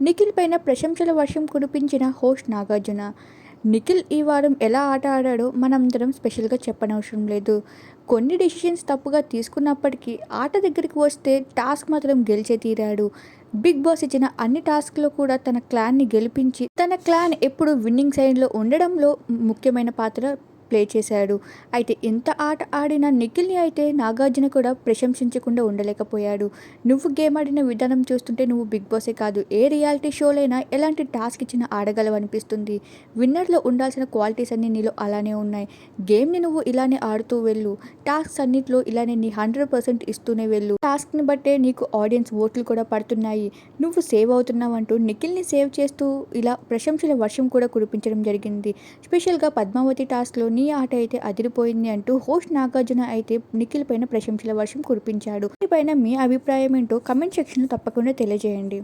నిఖిల్ పైన ప్రశంసల వర్షం కురిపించిన హోస్ట్ నాగార్జున. నిఖిల్ ఈ వారం ఎలా ఆట ఆడాడో మనందరం స్పెషల్గా చెప్పనవసరం లేదు. కొన్ని డెసిషన్స్ తప్పుగా తీసుకున్నప్పటికీ ఆట దగ్గరికి వస్తే టాస్క్ మాత్రం గెలిచే తీరాడు. బిగ్ బాస్ ఇచ్చిన అన్ని టాస్క్లో కూడా తన క్లాన్ని గెలిపించి తన క్లాన్ ఎప్పుడు విన్నింగ్ సైడ్లో ఉండడంలో ముఖ్యమైన పాత్ర ప్లే చేశాడు. అయితే ఎంత ఆట ఆడిన నిఖిల్ని అయితే నాగార్జున కూడా ప్రశంసించకుండా ఉండలేకపోయాడు. నువ్వు గేమ్ ఆడిన విధానం చూస్తుంటే నువ్వు బిగ్ బాసే కాదు ఏ రియాలిటీ షోలైనా ఎలాంటి టాస్క్ ఇచ్చినా ఆడగలవు అనిపిస్తుంది. విన్నర్లో ఉండాల్సిన క్వాలిటీస్ అన్నీ నీలో అలానే ఉన్నాయి. గేమ్ని నువ్వు ఇలానే ఆడుతూ వెళ్ళు. టాస్క్స్ అన్నింటిలో ఇలానే నీ హండ్రెడ్ పర్సెంట్ ఇస్తూనే వెళ్ళు. టాస్క్ని బట్టే నీకు ఆడియన్స్ ఓట్లు కూడా పడుతున్నాయి. నువ్వు సేవ్ అవుతున్నావు అంటూ నిఖిల్ని సేవ్ చేస్తూ ఇలా ప్రశంసల వర్షం కూడా కురిపించడం జరిగింది. స్పెషల్గా పద్మావతి టాస్క్లో నీ ఆట అయితే అదిరిపోయింది అంటూ హోస్ట్ నాగార్జున అయితే నిఖిల్ పైన ప్రశంసల వర్షం కురిపించాడు. దీనిపైన మీ అభిప్రాయం ఏంటో కమెంట్ సెక్షన్లో తప్పకుండా తెలియజేయండి.